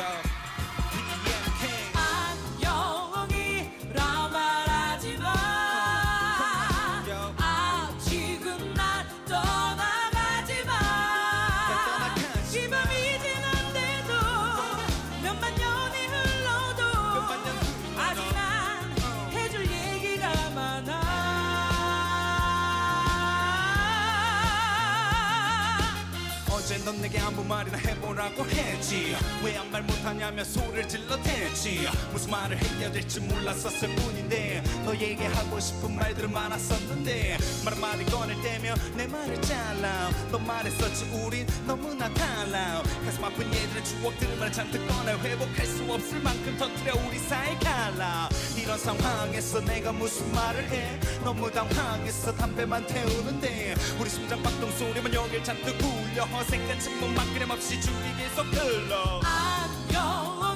안 어제 넌 내게 아무 말이나 해보라고 했지. 왜 아무 말 못하냐며 소리를 질러댔지. 무슨 말을 해야 될지 몰랐었을 뿐인데 너에게 하고 싶은 말들은 많았었는데 말 한마디 꺼낼 때면 내 말을 잘라 너 말했었지 우린 너무나 달라 가슴 아픈 예전의 추억들만 잔뜩 꺼내 회복할 수 없을 만큼 터뜨려 우리 사이 갈라 이런 상황에서 내가 무슨 말을 해? 너무 당황해서 담배만 태우는데. 우리 심장 박동 소리만 여길 잔뜩 울려 어 색한 침묵만 끊임없이 줄이 계속 흘러 안녕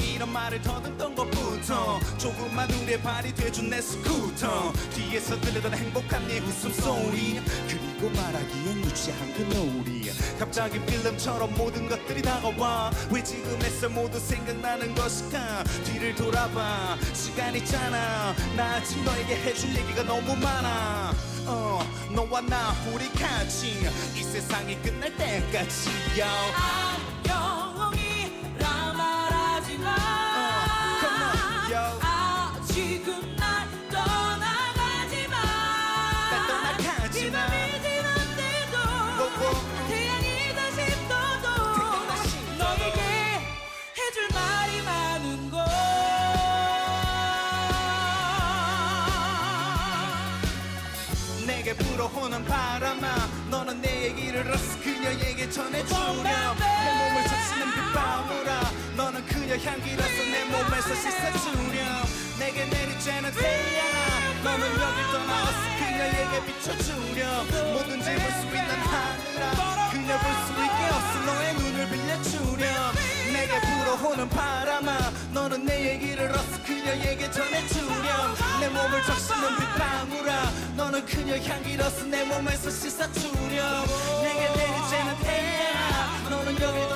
이런 말을 더듬던 것부터 조금만 우리의 발이 돼준 내 스쿠터. 뒤에서 들리던 행복한 네 웃음소리. 그리고 말하기엔 유치한 그 노래 갑자기 필름처럼 모든 것들이 다가와. 왜 지금 햇살 모두 생각나는 것일까? 뒤를 돌아봐. 시간 있잖아. 나 아직 너에게 해줄 얘기가 너무 많아. 어 너와 나 우리 같이 이 세상이 끝날 때까지. Yo. 불어오는 바람아 너는 내 얘기를 들었어 그녀에게 전해주렴. 내 몸을 적시는 빗방울아 너는 그녀 향기로서 내 몸에서 씻어주렴. 내게 내리쬐는 태양아 너는 여길 떠나왔어 그녀에게 비춰주렴. 뭐든지 볼 수 있는 하늘아 그녀 볼 수 있게 없어 너의 눈을 빌려주렴. 내게 불어오는 바람아 너는 내 얘기를 그 그녀 향기로서 내 몸에서 씻어주렴. 내게 내리쬐는 태양아 너는 여길